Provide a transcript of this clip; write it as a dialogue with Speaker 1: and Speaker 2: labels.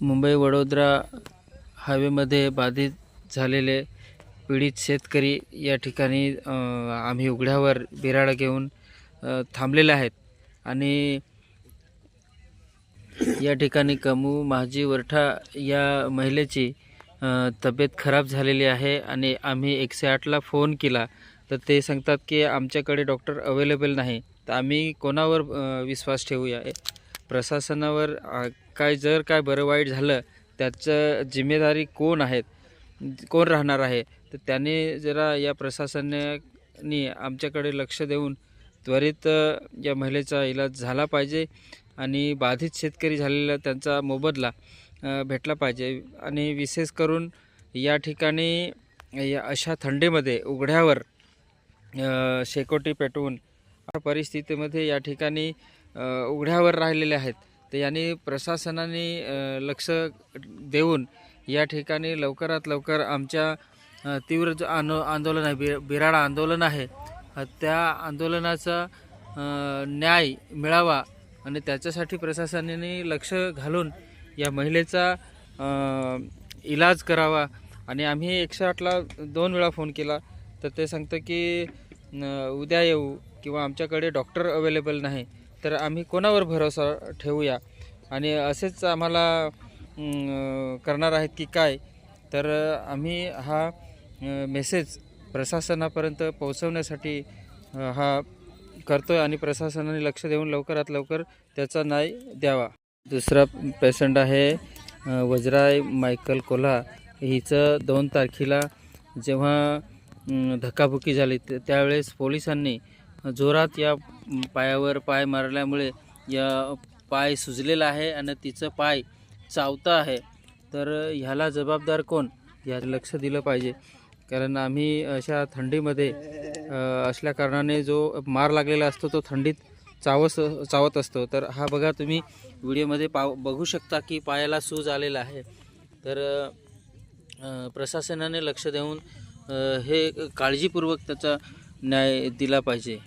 Speaker 1: मुंबई वडोदरा हायवेमध्ये बाधित झालेले पीडित शेतकरी या ठिकाणी आम्ही उघड्यावर बिराडा घेऊन थांबलेले आहेत. आणि या ठिकाणी कमू महाजी वरठा या महिलेची तब्येत खराब झालेली आहे आणि आम्ही एकशे आठला फोन केला. तर ते सांगतात की आमच्याकडे डॉक्टर अवेलेबल नाही. तर आम्ही कोणावर विश्वास ठेवूया? प्रशासनावर काय जर काय बरं वाईट झालं त्याचं जिम्मेदारी कोण आहेत? कोण राहणार आहे? तर त्याने जरा या प्रशासनाने आमच्याकडे लक्ष देऊन त्वरित या महिलेचा इलाज झाला पाहिजे आणि बाधित शेतकरी झालेला त्यांचा मोबदला भेटला पाहिजे. आणि विशेष करून या ठिकाणी या अशा थंडीमध्ये उघड्यावर शेकोटी पेटवून परिस्थितीमध्ये या ठिकाणी उघड्यावर राहिलेले आहेत. तर यांनी प्रशासनाने लक्ष देऊन या ठिकाणी लवकरात लवकर आमच्या तीव्र जो आनो आंदोलन आहे बि बिराड आंदोलन आहे त्या आंदोलनाचा न्याय मिळावा आणि त्याच्यासाठी प्रशासनाने लक्ष घालून या महिलेचा इलाज करावा. आणि आम्ही एकशे आठला दोन वेळा फोन केला. तर ते सांगतं की उद्या येऊ किंवा आमच्याकडे डॉक्टर अवेलेबल नाही. तर आम्ही कोणावर भरोसा ठेवूया? आणि असेच आम्हाला करणार आहेत की काय? तर आम्ही हा मेसेज प्रशासनापर्यंत पोहोचवण्यासाठी हा करतो आहे आणि प्रशासनाने लक्ष देऊन लवकरात लवकर त्याचा न्याय द्यावा. दुसरा पेशंट आहे वज्राय मायकल कोल्हा. हिचं दोन तारखेला जेव्हा धक्काबुक्की झाली त्यावेळेस पोलिसांनी जोरात या पायावर पाय मारल्यामुळे या पाय सुजलेला आहे आणि तिचं पाय चावतं आहे. तर ह्याला जबाबदार कोण? या लक्ष दिलं पाहिजे. कारण आम्ही अशा थंडीमध्ये असल्या कारणाने जो मार लागलेला असतो तो थंडीत चावस चावत असतो. तर हा बघा तुम्ही व्हिडिओमध्ये पाव बघू शकता की पायाला सूज आलेला आहे. तर प्रशासनाने लक्ष देऊन हे काळजीपूर्वक त्याचा न्याय दिला पाहिजे.